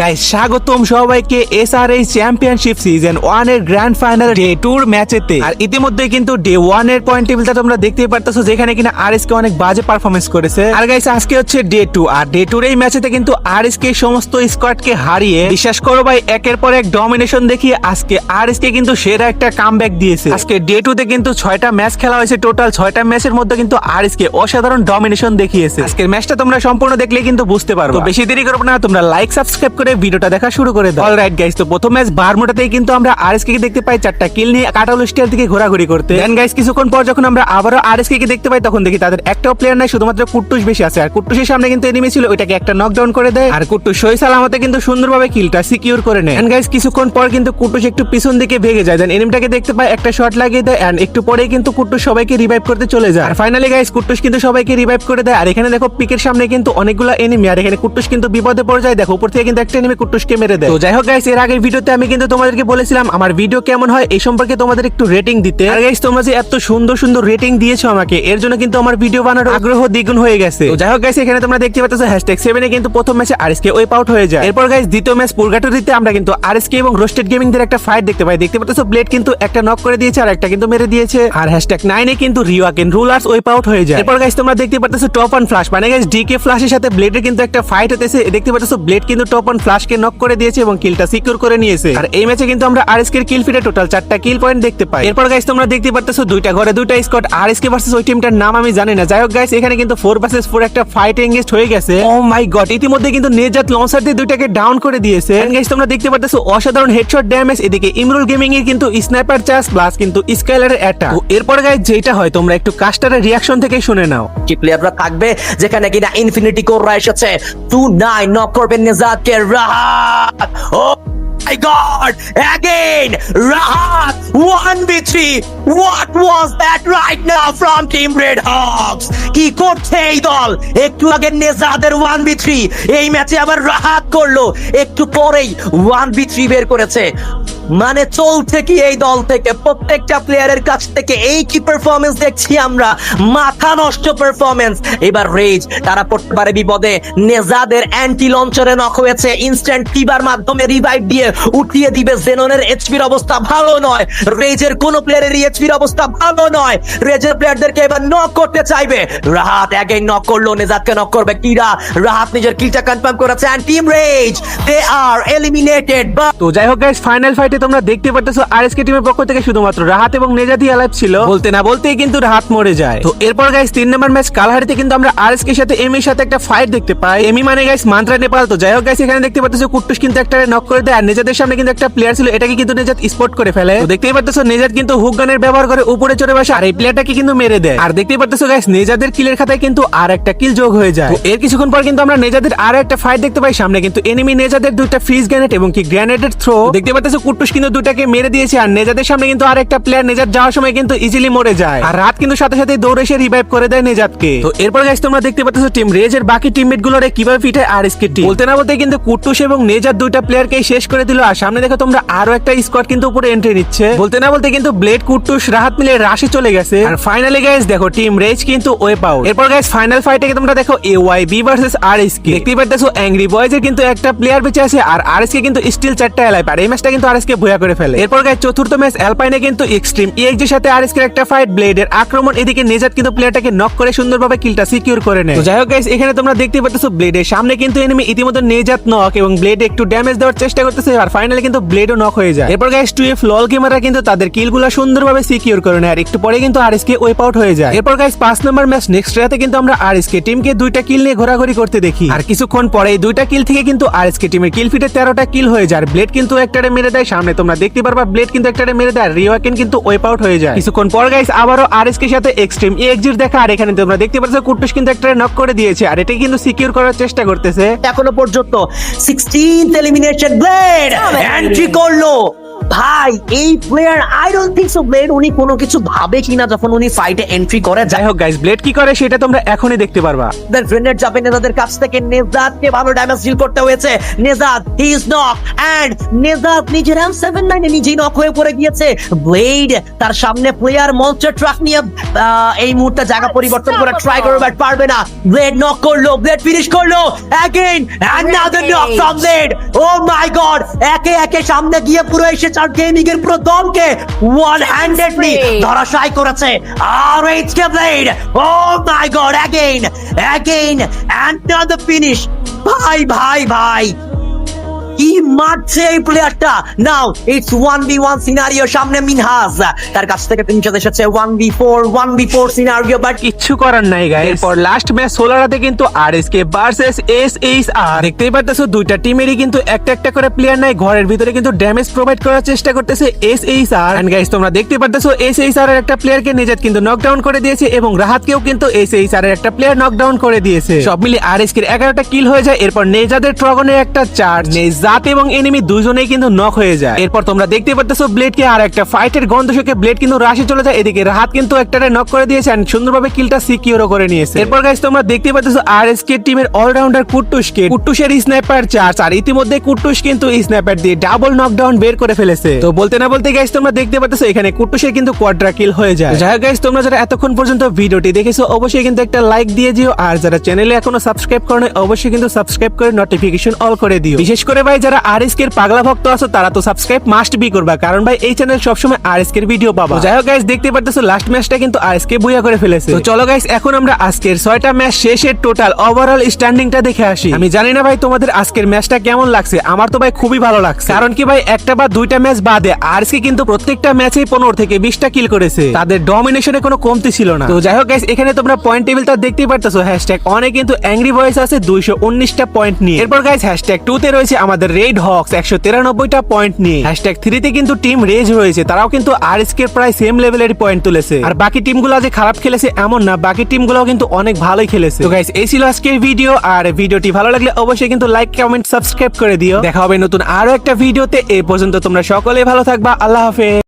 Guys স্বাগতম সবাইকে SRS championship season ওয়ানের গ্র্যান্ড ফাইনাল ডে টুর ম্যাচেতে আর ইতিমধ্যে কিন্তু ডে ওয়ানের পয়েন্ট টেবিলটা তোমরা দেখতেই পারতেছো, যেখানে কিনা আরএস কে অনেক বাজে পারফরমেন্স করেছে। আর গাইস আজকে হচ্ছে ডে টু আর ডে টুর এই ম্যাচেতে কিন্তু আরএস কে সমস্ত স্কোয়াড কে হারিয়ে, বিশ্বাস করো ভাই, একের পর এক ডমিনেশন দেখিয়ে আজকে আরএস কে কিন্তু সেরা একটা কামব্যাক দিয়েছে। আজকে ডে টু তে কিন্তু ছয়টা ম্যাচ খেলা হয়েছে টোটাল ছয়টা ম্যাচের মধ্যে কিন্তু আর এস কে অসাধারণ ডমিনেশন দেখিয়েছে। আজকের ম্যাচটা তোমরা সম্পূর্ণ দেখলে কিন্তু বুঝতে পারবে। বেশি দেরি করব না, তোমরা লাইক সাবস্ক্রাইব করে ভিডিওটা দেখা শুরু করে দাও। অলরাইট গাইস তো প্রথম ম্যাচ বারমুটাতেই কিন্তু আমরা আরএসকে কে দেখতে পাই চারটা কিল নিয়ে কাটাল স্টিয়ার দিকে ঘোরাঘুরি করতে। দেন গাইস কিছুক্ষণ পর যখন আমরা আবারও আরএসকে কে দেখতে পাই তখন দেখি তাদের একটাও প্লেয়ার নাই শুধুমাত্র কুট্টুস বেশি আছে। আর কুট্টুসের সামনে কিন্তু এনিমি ছিল ওইটাকে একটা নকডাউন করে দেয়। আর কুট্টুস সই সালামতে কিন্তু সুন্দরভাবে কিলটা সিকিউর করে নেয়। এন্ড গাইস কিছুক্ষণ পর কিন্তু কুট্টুস একটু পিছন দিকে ভেগে যায়। দেন এনিমিটাকে দেখতে পায় একটা শট লাগিয়ে দেয় এন্ড একটু পরেই কিন্তু কুট্টুস সবাইকে রিভাইভ করতে চলে যায়। আর ফাইনালি গাইস কুট্টুস কিন্তু সবাইকে রিভাইভ করে দেয়। আর এখানে দেখো পিকের সামনে কিন্তু অনেকগুলো এনিমি আর এখানে কুট্টুস কিন্তু বিপদে পড়ে যায়। দেখো উপর থেকে কিন্তু একটা এনিমি কুট্টুসকে মেরে দেয়। তো যাই হোক গাইস এর আগের ভিডিওতে আমি কিন্তু তোমাদেরকে বলেছিলাম, আমার ভিডিও কেমন হয় এই সম্পর্কে তোমাদের একটু রেটিং দিতে। আর গাইস তোমরা যে এত সুন্দর সুন্দর রেটিং দিয়েছ আমাকে, এর জন্য কিন্তু আমার ভিডিও বানানোর আগ্রহ দ্বিগুণ হয়ে গেছে। তো যাই হোক গাইস এখানে তোমরা দেখতে পাচ্ছ হ্যাশট্যাগ সেভেনে কিন্তু প্রথম ম্যাচে আরএসকে ওয়েপ আউট হয়ে যায়। এরপর গাইস দ্বিতীয় ম্যাচ পুরগাটুরিতে আমরা কিন্তু আরএসকে এবং রোস্টেড গেমিং দের একটা ফাইট দেখতে পাই। দেখতে পাচ্ছ ব্লেড কিন্তু একটা নক করে দিয়েছে আর একটা কিন্তু মেরে দিয়েছে। আর হ্যাশট্যাগ নাইনে কিন্তু রিওয়াকেন রুলার্স ওয়েপ আউট হয়ে যায়। এরপর গাইস তোমরা দেখতে পাচ্ছ টপ অন ফ্লাশ মানে গাইস ডিকে ফ্লাশের সাথে ব্লেডের কিন্তু একটা ফাইট হতেছে। দেখতে পাচ্ছ ব্লেড কিন্তু টপ অন ফ্লাশকে নক করে দিয়েছে এবং কিলটা সিকিউর করে নিয়েছে। আর এই ম্যাচে কিন্তু আমরা আরএসকে এর কিল ফিটে টোটাল চারটা কিল পয়েন্ট দেখতে পাই। এরপর গাইস তোমরা দেখতে পাচ্ছ দুইটা ঘরে দুইটা স্কট আরএসকে ভার্সেস ওই টিমটার নাম আমি জানি না। যাই হোক গাইস এখানে কিন্তু ফোর ভার্সেস ফোর একটা ফাইট এঙ্গেজ হয়ে গেছে। ও মাই গড ইতিমধ্যে কিন্তু নেজাত লঞ্চার দিয়ে দুইটাকে ডাউন করে দিয়েছে। গাইস তোমরা দেখতে পাচ্ছ অসাধারণ হেডশট ড্যামেজ এদিকে ইমরুল গেমিং এর কিন্তু স্নাইপার চার্জ প্লাস কিন্তু স্কাইলারের অ্যাটাক এরপর গাইস যেটা হয়, তোমরা একটু কাস্টারের রিয়াকশন থেকে শুনে নাও। কি প্লেয়াররা থাকবে, যেখানে কিনা ইনফিনিটি কোররা এসেছে। টু নাইন নক করবেন নিজাদকে Rahat. Oh my god! Again, Rahat 1v3 What was that right now from Team Red Hawks? কি করছে এই দল একটু আগে নেজাদের 1v3 এই ম্যাচে আবার রাহাত করল একটু পরেই 1v3 বের করেছে মানে চলছে কি এই দল থেকে? প্রত্যেকটা প্লেয়ারের কাছ থেকে এই কি পারফরমেন্স দেখছি আমরা? মাথা নষ্ট পারফরমেন্স এবার রেজ তারা পড়তে পারে বিপদে নেজাদের অ্যান্টি লঞ্চারে নক হয়েছে। ইনস্ট্যান্ট টিবার মাধ্যমে রিভাইভ দিয়ে উঠিয়ে দিবে জেননের এইচপির অবস্থা ভালো নয়। রেজের কোন প্লেয়ারের এইচপির অবস্থা ভালো নয়। রেজের প্লেয়ারদেরকে এবার নক করতে চাইবে। রাহাত অ্যাগেইন নক করল, নেজাদকে নক করবে কিরা? রাহাত নিজের কিলটা কনফার্ম করেছে and team rage they are eliminated তো যাই হোক গাইস ফাইনাল ফাইটে তোমরা দেখতে পাচ্ছ আরএসকে টিমের পক্ষ থেকে শুধুমাত্র রাহাত এবং নেজাদি অ্যালাইভ ছিল। বলতে না বলতেই কিন্তু রাহাত মরে যায়। তো এরপর গাইস তিন নম্বর ম্যাচ কালহারিতে কিন্তু আমরা আরএসকে এর সাথে এমির সাথে একটা ফাইট দেখতে পাই। এমি মানে গাইস মান্ত্রা নেপাল তো যাই হোক গাইস এখানে দেখতে পাচ্ছ কুট্টুস কিন্তু একটা নক করে দেয় আর নেজাদের সামনে কিন্তু একটা প্লেয়ার ছিল এটাকে কিন্তু নেজাদ স্পট করে ফেলে। তো দেখতেই পাচ্ছ নেজাদ কিন্তু হুক গানের ব্যবহার করে উপরে চড়ে বসে আর এই প্লেয়ারটাকে কিন্তু মেরে দেয়। আর দেখতেই পাচ্ছ গাইস নেজাদের কিলের খাতায় কিন্তু আর একটা কিল যোগ হয়ে যায়। তো এর কিছুক্ষণ পর কিন্তু আমরা নেজাদের আর একটা ফাইট দেখতে পাই সামনে কিন্তু এনিমি নেজাদের দুইটা ফ্রিজ গ্রেনেড এবং কি গ্রেনেডের থ্রো দেখতে পাচ্ছ কুট্টুস কিন্তু দুটাকে মেরে দিয়েছে আর নেজাদের সামনে কিন্তু আর একটা প্লেয়ার নেজাদ যাওয়ার সময় কিন্তু ইজিলি মরে যায়। আর রাত কিন্তু সাথে সাথে দৌড়ে এসে রিভাইভ করে দেয় নেজাদকে। তো এরপর গাইস তোমরা দেখতে পাচ্ছ টিম রেজের বাকি টিমমেট গুলোরে কীভাবে ফিটে আর এসকে টিম বলতে না বলতে কিন্তু কুট্টুস এবং নেজাদ দুইটা প্লেয়ারকে শেষ করে দিল। আর সামনে দেখো তোমরা আরও একটা স্কোয়াড কিন্তু উপরে এন্ট্রি নিচ্ছে। বলতে না বলতে কিন্তু ব্লেড কুট্টুস রাহাত মিলে রাশি চলে গেছে। আর ফাইনালি গাইস দেখো টিম রেজ কিন্তু ওয়েপ আউট এরপর গাইস ফাইনাল ফাইটে তোমরা দেখো A Y B versus R S K দেখতেই পাচ্ছ অ্যাংরি বয়েজ এর কিন্তু একটা প্লেয়ার বেঁচে আছে আর আর এস কিন্তু স্টিল চারটা এলাইভ আর এই ম্যাচটা কিন্তু আর এস ভুয়া করে ফেলে। এরপর গায়ে চতুর্থ ম্যাচ অ্যালপাইনে কিন্তু এক্সট্রিম ইএক্স এর সাথে আর এস একটা ফাইট ব্লেডের আক্রমণ, এদিকে নেজাত কিন্তু প্লেয়ারটাকে নক করে সুন্দরভাবে কিলটা সিকিউর করে নেয়। তো যাই হোক গাইস এখানে তোমরা দেখতে পাচ্ছ ব্লেডের সামনে কিন্তু এনিমি ইতিমধ্যে নেজাত নক এবং ব্লেড একটু ড্যামেজ দেওয়ার চেষ্টা করতেছে আর ফাইনালি কিন্তু ব্লেডও নক হয়ে যায়। এরপর গাইস টু এফ লল গেমাররা কিন্তু তাদের কিলগুলো সুন্দরভাবে সিকিউর করে নেয় আর একটু পরে কিন্তু R S K wipe out হয়ে যায়। এরপর গাইস পাঁচ নম্বর ম্যাচ নেক্সট রাতে কিন্তু আমরা আর এস কে টিমকে দুইটা কিল নিয়ে ঘোরাঘুরি করতে দেখি। আর কিছুক্ষণ পরে দুইটা কিল থেকে কিন্তু আর এস কে টিমের কিল ফিটে তেরোটা কিল হয়ে যায়। আর ব্লেড কিন্তু একটারে মেরে দেয় সামনে তোমরা দেখতে পারবা ব্লেড কিন্তু একটা মেরে দেয় রিওয়াকেন কিন্তু ওয়েপ আউট হয়ে যায়। কিছুক্ষণ পর গাইস আবারও আর এস কে সাথে এক্সট্রিম এক্সিট দেখা আর এখানে তোমরা দেখতে পাচ্ছ কুটুস কিন্তু একটা নক করে দিয়েছে আর এটা কিন্তু সিকিউর করার চেষ্টা করতেছে। এখনও পর্যন্ত সিক্সটিন এলিমিনেটেড ব্লেড এন্ট্রি করল। ভাই এই player I don't think so blade উনি কোনো কিছু ভাবে কিনা যখন উনি ফাইটে এন্ট্রি করে যাই হোক গাইস ব্লেড কি করে সেটা তোমরা এখনই দেখতে পারবা। তাদের গ্রেনেড চাপে নেজাদের কাছ থেকে নেজাদকে ভালো ড্যামেজ ডিল করতে হয়েছে। Nezad he is knock and Nezad নিজের এম সেভেন নাইনে নিজেই নক হয়ে পড়ে গিয়েছে। ব্লেড তার সামনে প্লেয়ার মনস্টার ট্রাক নিয়ে আহ, এই মুহূর্তে জায়গা পরিবর্তন করে ট্রাই করবে বাট পারবে না। ব্লেড নক করল ব্লেড ফিনিশ করল। Again another knock from blade oh my God একে একে সামনে গিয়ে পুরো এসে চার গেমিং এর পুরো দমকে ওয়ান হ্যান্ডেডলি ধরাশাই করেছে। আর H K blade oh my God again again and finish ভাই ভাই ভাই কি মারছে এই প্লেয়ারটা now it's one v one scenario সামনে মিনহাজ। তার কাছ থেকে তিনি চলে এসেছে one v four one v four scenario but কিচ্ছু করার নাই গাইস এরপর লাস্ট ম্যাচ সোলারাতে কিন্তু RSK versus S H R দেখতেই পারতেছো দুইটা টিমেরই কিন্তু একটা একটা করে প্লেয়ার নাই। ঘরের ভিতরে কিন্তু ড্যামেজ প্রোভাইড করার চেষ্টা করতেছে S H R and guys তোমরা দেখতে পারতেছো এস এইচ আর এর একটা প্লেয়ারকে নিজের কিন্তু নকডাউন করে দিয়েছে এবং রাহাতকেও কিন্তু এস এইচ আর এর একটা প্লেয়ার নকডাউন করে দিয়েছে। সব মিলে আরএসকে এর এগারোটা কিল হয়ে যায় এরপর নেজাদের ট্রগনের একটা চার্জ নেজাত এবং এনিমি দুজনেই কিন্তু নক হয়ে যায়। এরপর তোমরা দেখতে পারতেছো ব্লেডকে আর একটা ফাইটের গন্ধ শুকে ব্লেড কিন্তু রাশে চলে যায়। এদিকে রাহাত কিন্তু একটারে নক করে দিয়েছে and সুন্দরভাবে কিলটা সিকিউরও করে নিয়েছে। এরপর গাইস তোমরা দেখতে পাচ্ছ আর এস কে টিমের অলরাউন্ডার কুট্টুসকে কুট্টুসের স্নাইপার চার্জ আর ইতিমধ্যে কুট্টুস কিন্তু স্নাইপার দিয়ে ডাবল নকডাউন বের করে ফেলেছে। তো বলতে না বলতে গাইস তোমরা দেখতে পাচ্ছ এখানে কুট্টুসের কিন্তু কোয়াড্রা কিল হয়ে যায়। যাই গাইস তোমরা যারা এতক্ষণ পর্যন্ত ভিডিওটি দেখেছ, অবশ্যই কিন্তু একটা লাইক দিয়ে দিও। আর যারা চ্যানেলে এখনও সাবস্ক্রাইব করো অবশ্যই কিন্তু সাবস্ক্রাইব করে নোটিফিকেশন অল করে দিও। বিশেষ করে ভাই, যারা আর এস এর পাগলা ভক্ত আছো, তারা তো সাবস্ক্রাইব মাস্ট বি করবা। কারণ ভাই, এই চ্যানেল সবসময় আর এস এর ভিডিও পাবা। যাই হোক গাইস দেখতে পারতেছো লাস্ট ম্যাচটা কিন্তু আর এস কে বুয়া করে ফেলেছে। তো চলো গাইস এখন আমরা আজকের ছয়টা ম্যাচ শেষের টোটাল ওভারঅল স্ট্যান্ডিংটা দেখে আসি। আমি জানি না ভাই, তোমাদের আজকের ম্যাচটা কেমন লাগছে। আমার তো ভাই খুবই ভালো লাগছে। কারণ কি ভাই, একটা বা দুইটা ম্যাচ বাদে আর এস কে কিন্তু প্রত্যেকটা ম্যাচেই পনেরো থেকে বিশটা কিল করেছে। তাদের ডমিনেশনে কোনো কমতি ছিল না। তো যাই হোক গাইস এখানে তোমরা পয়েন্ট টেবিলটা দেখতেই পারতেছো। হ্যাশট্যাগ অনেক কিন্তু অ্যাংরি ভয়েস আছে, দুইশো উনিশটা পয়েন্ট নিয়ে। এরপর গাইস হ্যাশট্যাগ টু তে রয়েছে আমাদের রেড হক্স একশো তিরানব্বইটা পয়েন্ট নিয়ে। হ্যাশট্যাগ থ্রিতে কিন্তু টিম রেজ রয়েছে তারাও কিন্তু আর এসকে প্রায় সেম লেভেলের পয়েন্ট তুলেছে। আর বাকি টিমগুলো যে খারাপ খেলেছে এমন না, বাকি টিমগুলো কিন্তু অনেক ভালোই খেলেছে। এই ছিল আজকের ভিডিও আর ভিডিওটি ভালো লাগলে অবশ্যই কিন্তু লাইক কমেন্ট সাবস্ক্রাইব করে দিও। দেখা হবে নতুন আরও একটা ভিডিওতে এ পর্যন্ত তোমরা সকলে ভালো থাকবা, আল্লাহ হাফেজ।